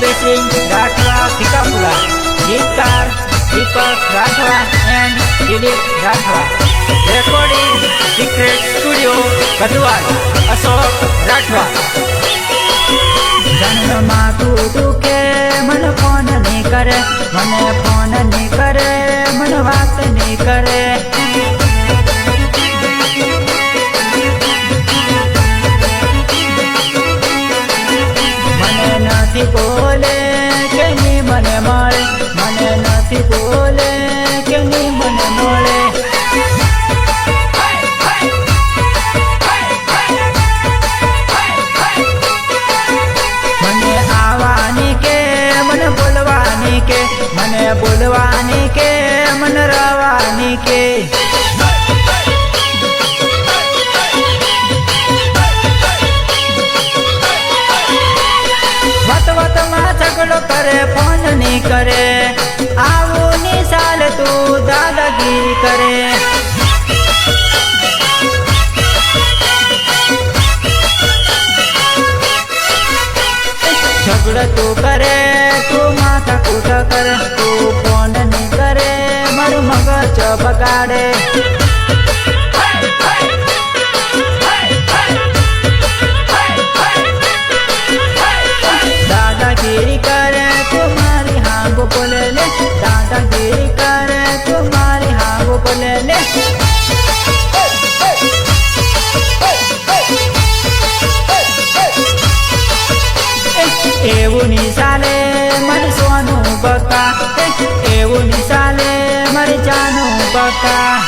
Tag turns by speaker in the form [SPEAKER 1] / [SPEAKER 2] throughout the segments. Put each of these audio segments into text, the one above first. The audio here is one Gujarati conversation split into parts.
[SPEAKER 1] Abhaysinh Rathwa Tikapura ગીતકાર Deepak Rathwa and Dilip Rathwa recording secret studio Gadhwal Ashok Rathwa જન્મમાં તું દુખે, મને ફોન નહીં કરે. મને ફોન નહીં કરે, મને વાત નહીં કરે. નથી બોલે કે ની મને મળે? મને નથી બોલે કે ની મને મળે? મને આવવાની કે, મને બોલવાની કે? મને બોલવાની કે, મને રવાની કે? કરે ફોનની કરે. આવું નિશાલ તું દાદાગીરી કરે. એવું નિશાલે મારી સોનું બકા. એવું નિશાલે મારી જાનું બકા.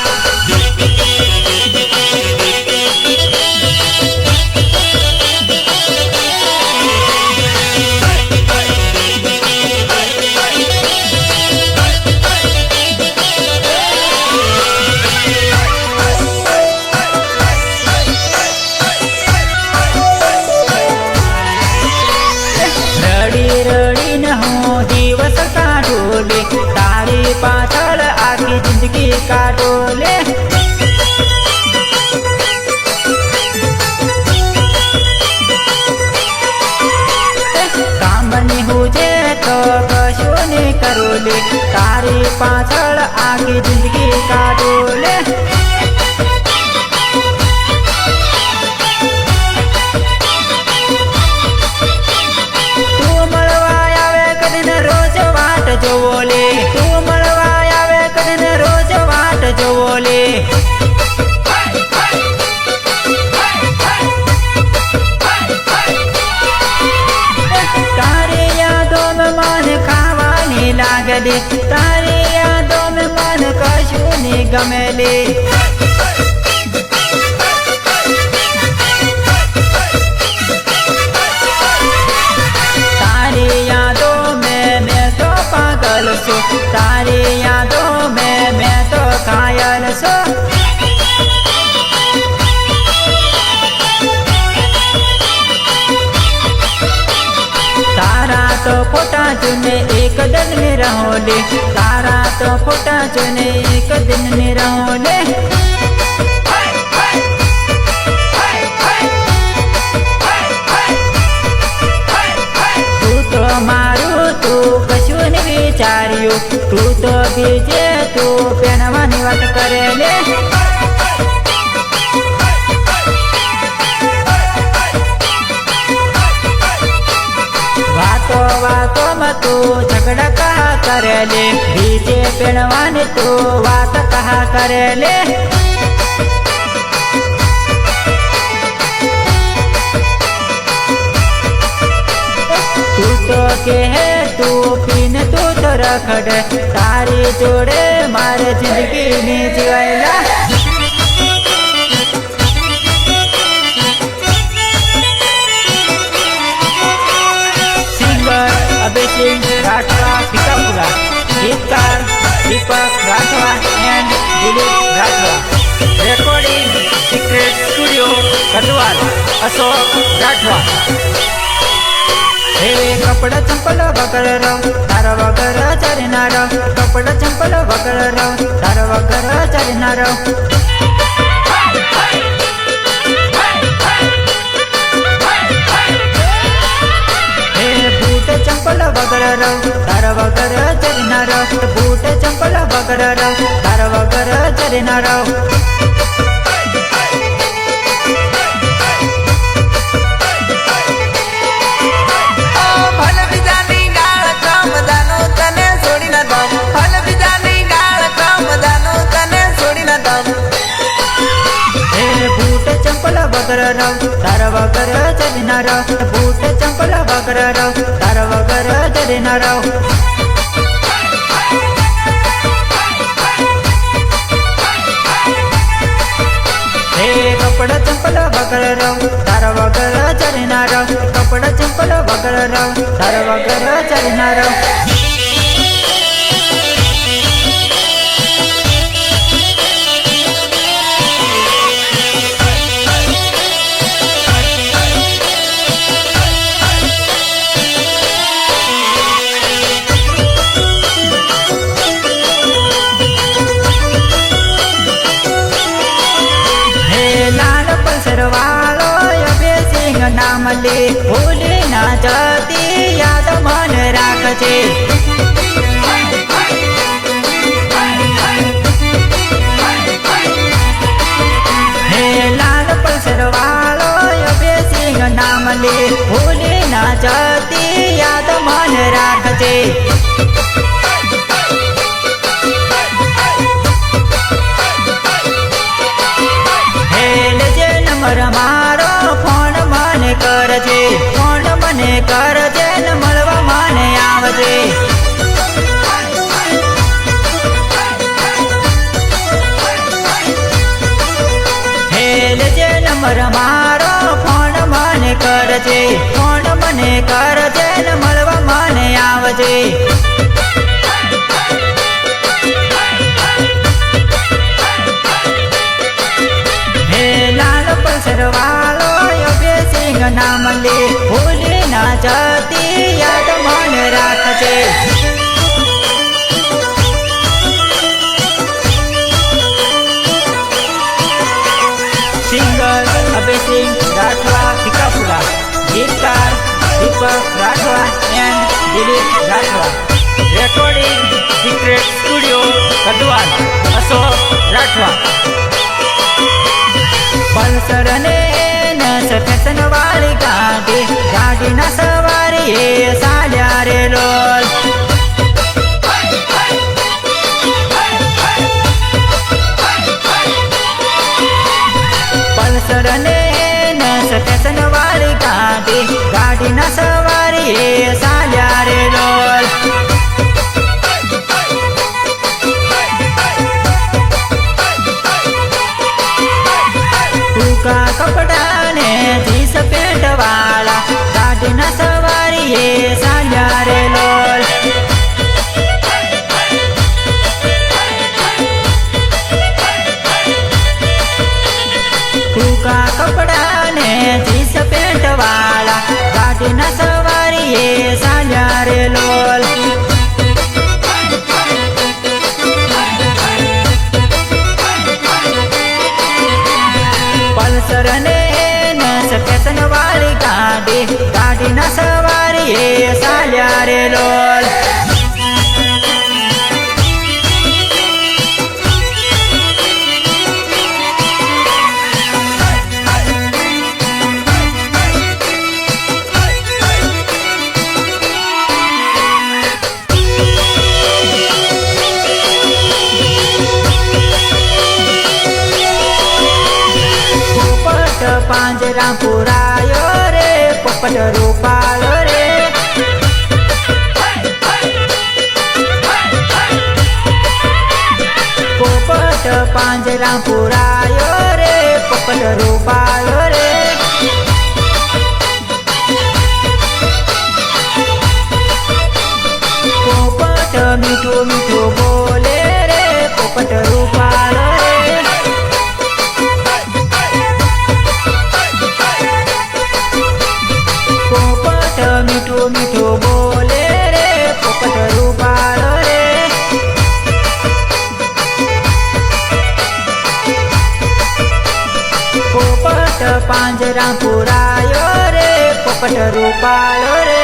[SPEAKER 1] આખી જિંદગી કાઢો લે તું મળવા આવે કદીને રોજ વાટ જોવો લે તું મળવા આવે કદીને રોજ વાટ જોવો લે તારી યાદો में मन ખાવાની લાગે લે તારી યાદો में मन ને ગમે ગમેલી તારી યાદો મેં મેં તો પાગલ છું. તારી કદન નિરાહોલે તારા તો ફોટા જને કદન નિરાહોલે મારું તું કશું ને વિચાર્યું. તું તો બીજે તું પહેરવાની વાત કરે લે. વાતો વાતો મતું ઝઘડા કહા કરે લે? બીજે પહેણવાની તું વાત કહા કરે લે? તું તો કે હે તું પીને તું તો રખડ. તારી જોડે મારે જિંદગી ની જીવાયેલા. ગીતકાર Deepak Rathwa and Dilip Rathwa. Recording secret studio Gadhwal, Ashok Rathwa. હે કપડ ચંપલ વગર રવ તાર વગર ચરનાર. કપડ ચંપલ વગર રવ તાર વગર ચારી વગર રહું તાર વગર ચરી ના રહું વગર રહું તાર વગર ચરી ના રહું બૂટ ચંપલ વગર રહું તાર વગર ચરી ના રહું વગર રહું તાર વગર ચરી ના રહું. કપડા ચંપલ વગર રહું તાર વગર ચરી નામ લે, ભૂલી ના જતી યાદ મન રાખજે. હે લાલ પસર વાળો અભે સિંહ નામ લે, ભૂલી ના જતી યાદ મન રાખજે મને કોણ મને કરજે ને મળવા મને આવજે. હે લાલ પસર વાળો અભે સિંહ નામ લે ભૂલી ના જતી યાદ મન રાખજે. Deepak Rathwa and Rathwa recording secret studio Kadwal Ashok Rathwa Pulsar ને નસ ફેશન વાળી ગાડી ગાડી ના સવારી એ રે લોલ પાંજરા પુરાયો રે પોપટ રૂપાળો રે. પોપટ પાંજરા પુરાયો રે પોપટ રૂપાળો પાંજરા પુરાયો રે પોપટ રૂપાળો રે.